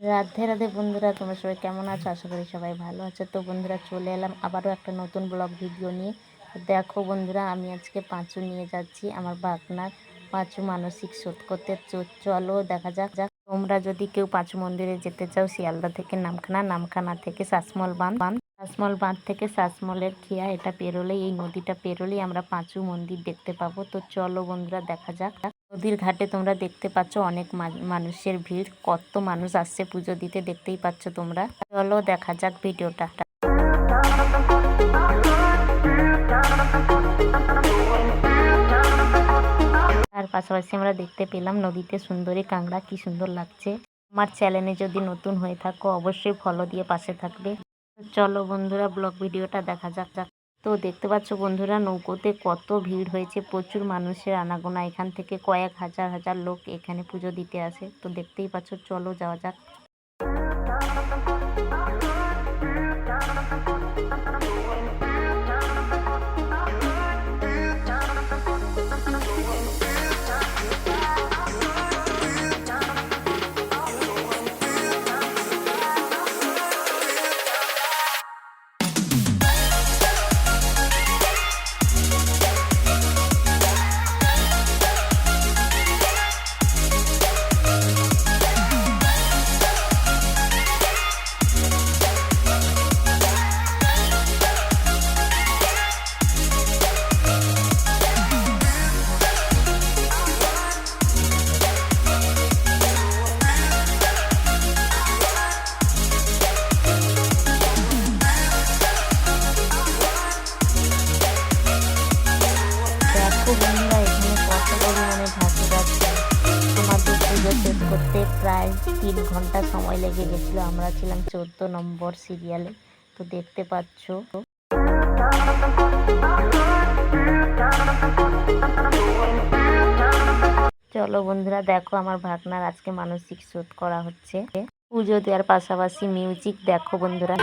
রাধে রাধে বন্ধুরা, তোমরা সবাই কেমন আছো? আশা করি সবাই ভালো আছো। তো বন্ধুরা, চলে এলাম আবারও একটা নতুন ব্লগ ভিডিও নিয়ে। দেখো বন্ধুরা, আমি আজকে পাঁচু নিয়ে যাচ্ছি, আমার বাগনার পাঁচু মানসিক শোধ করতে চলো দেখা যাক যাক। তোমরা যদি কেউ পাঁচু মন্দিরে যেতে চাও, শিয়ালদা থেকে নামখানা নামখানা থেকে শাসমল বাঁধ বাঁধ। শাসমল বাঁধ থেকে শাসমলের খিয়া, এটা পেরোলেই, এই নদীটা পেরোলেই আমরা পাঁচু মন্দির দেখতে পাবো। তো চলো বন্ধুরা, দেখা যাক। নদীর ঘাটে তোমরা দেখতে পাচ্ছ অনেক মানুষের ভিড়। কত মানুষ আসছে পুজো দিতে দেখতেই পাচ্ছ তোমরা। চলো দেখা যাক ভিডিওটা। তার পাশাপাশি আমরা দেখতে পেলাম নদীতে সুন্দরী কাঁকড়া, কি সুন্দর লাগছে। আমার চ্যানেলে যদি নতুন হয়ে থাকো, অবশ্যই ফলো দিয়ে পাশে থাকবে। চলো বন্ধুরা ব্লগ ভিডিওটা দেখা যাক যাক তো দেখতে পাচ্ছ বন্ধুরা, নৌকোতে কত ভিড় হয়েছে, প্রচুর মানুষের আনাগোনা। এখান থেকে কয়েক হাজার হাজার লোক এখানে পুজো দিতে আসে। তো দেখতেই পাচ্ছ, চলো যাওয়া যাক। করতে প্রায় তিন ঘণ্টা সময় লেগে গেছিল। আমরা ছিলাম চোদ্দ নম্বর সিরিয়ালে তো দেখতে পাচ্ছ। চলো বন্ধুরা, দেখো আমার ভাগনার আজকে মানসিক শোধ করা হচ্ছে। পুজো দেওয়ার পাশাপাশি মিউজিক দেখো বন্ধুরা।